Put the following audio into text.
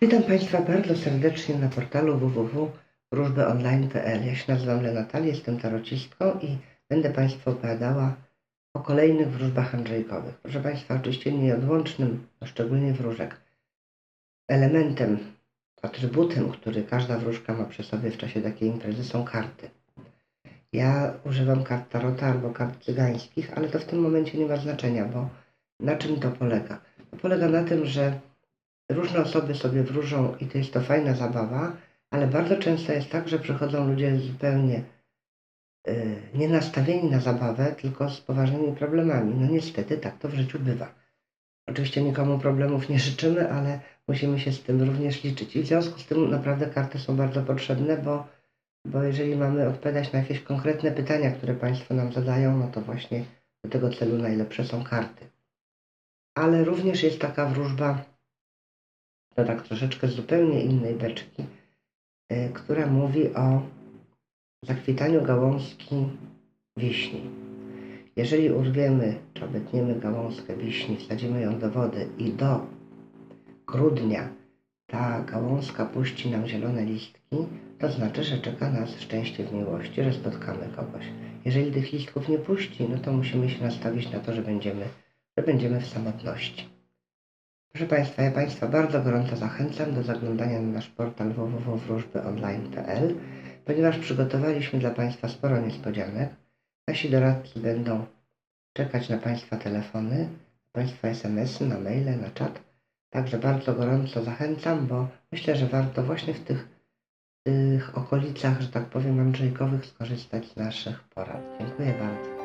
Witam Państwa bardzo serdecznie na portalu www.wróżbyonline.pl. Ja się nazywam Lenata, jestem tarocistką i będę Państwu opowiadała o kolejnych wróżbach Andrzejkowych. Proszę Państwa, oczywiście nieodłącznym, szczególnie wróżek, elementem, atrybutem, który każda wróżka ma przy sobie w czasie takiej imprezy są karty. Ja używam kart tarota albo kart cygańskich, ale to w tym momencie nie ma znaczenia, bo na czym to polega? To polega na tym, że różne osoby sobie wróżą i to jest to fajna zabawa, ale bardzo często jest tak, że przychodzą ludzie zupełnie y, nie nastawieni na zabawę, tylko z poważnymi problemami. No niestety tak to w życiu bywa. Oczywiście nikomu problemów nie życzymy, ale musimy się z tym również liczyć. I w związku z tym naprawdę karty są bardzo potrzebne, bo, bo jeżeli mamy odpowiadać na jakieś konkretne pytania, które Państwo nam zadają, no to właśnie do tego celu najlepsze są karty. Ale również jest taka wróżba, to tak troszeczkę zupełnie innej beczki, y, która mówi o zakwitaniu gałązki wiśni. Jeżeli urwiemy czy obetniemy gałązkę wiśni, wsadzimy ją do wody i do grudnia ta gałązka puści nam zielone listki, to znaczy, że czeka nas szczęście w miłości, że spotkamy kogoś. Jeżeli tych listków nie puści, no to musimy się nastawić na to, że będziemy, że będziemy w samotności. Proszę Państwa, ja Państwa bardzo gorąco zachęcam do zaglądania na nasz portal www.wróżbyonline.pl, ponieważ przygotowaliśmy dla Państwa sporo niespodzianek. Nasi doradcy będą czekać na Państwa telefony, Państwa SMS-y, na maile, na czat. Także bardzo gorąco zachęcam, bo myślę, że warto właśnie w tych, tych okolicach, że tak powiem, Andrzejkowych skorzystać z naszych porad. Dziękuję bardzo.